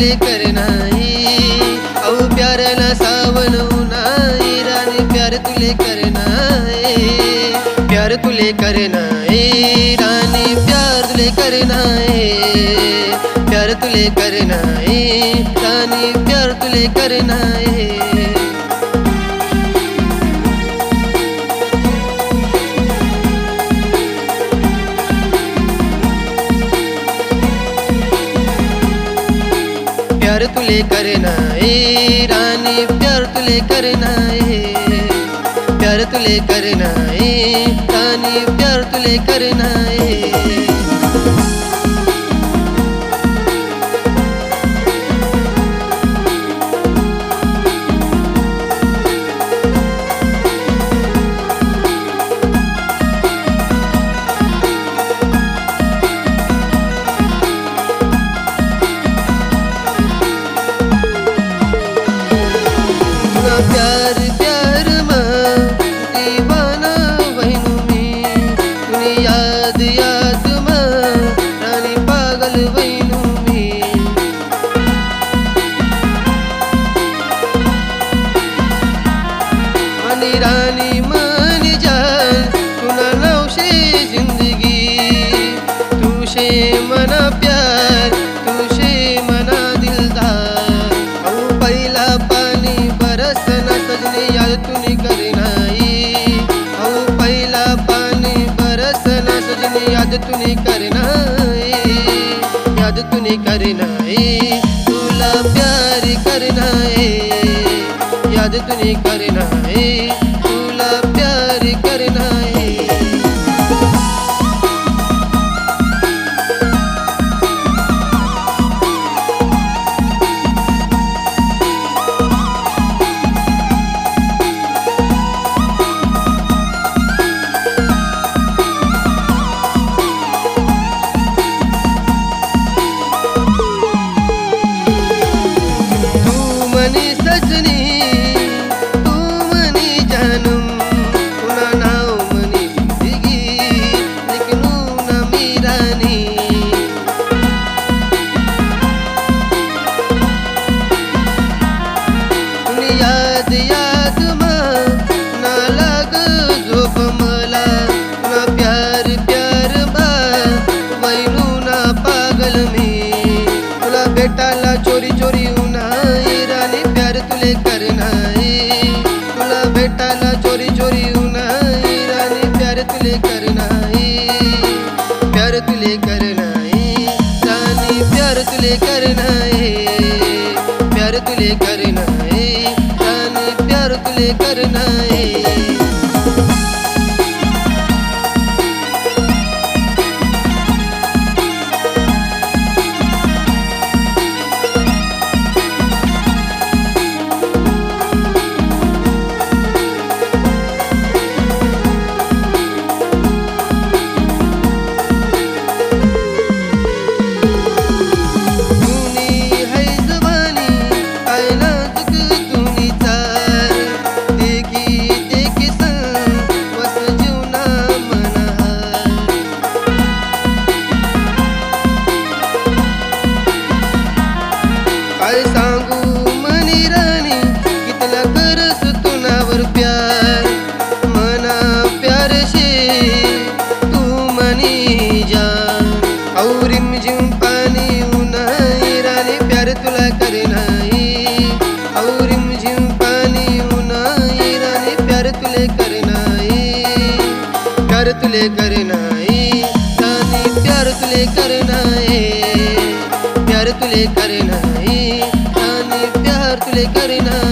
तुले करना औ प्यार ना नाही. उनाई रानी प्यार तुले करना है प्यार तुले करना है रानी प्यार तुले करना है प्यार तुले करना है रानी प्यार तुले करना तुले करना है रानी प्यार तुले करना है प्यार तुले करना है रानी प्यार तुले करना है मनी रानी मान जान तुना नवशे जिंदगी. तुशे मना प्यार तुशे मना दिलदार. औ पहिला पाणी बरसना सजनी याद तुनी करनाई औ पहिला पाणी बरसना सजनी याद तुनी करनाई याद तुनी करनाई नाही. याद तुनी करनाई तुला प्यार तुले करनाई राणी प्यार तुले करनाई तुनी प्यार शे तू मनी जान औरिम जिम पाणी उन्हाई राणी प्यार तुला करनाई। औरिम जिम पाणी उन्हाई राणी प्यार तुले करनाई। प्यार तुले करनाई राणी प्यार तुले करनाई। प्यार तुले करनाई राणी प्यार तुले करनाई।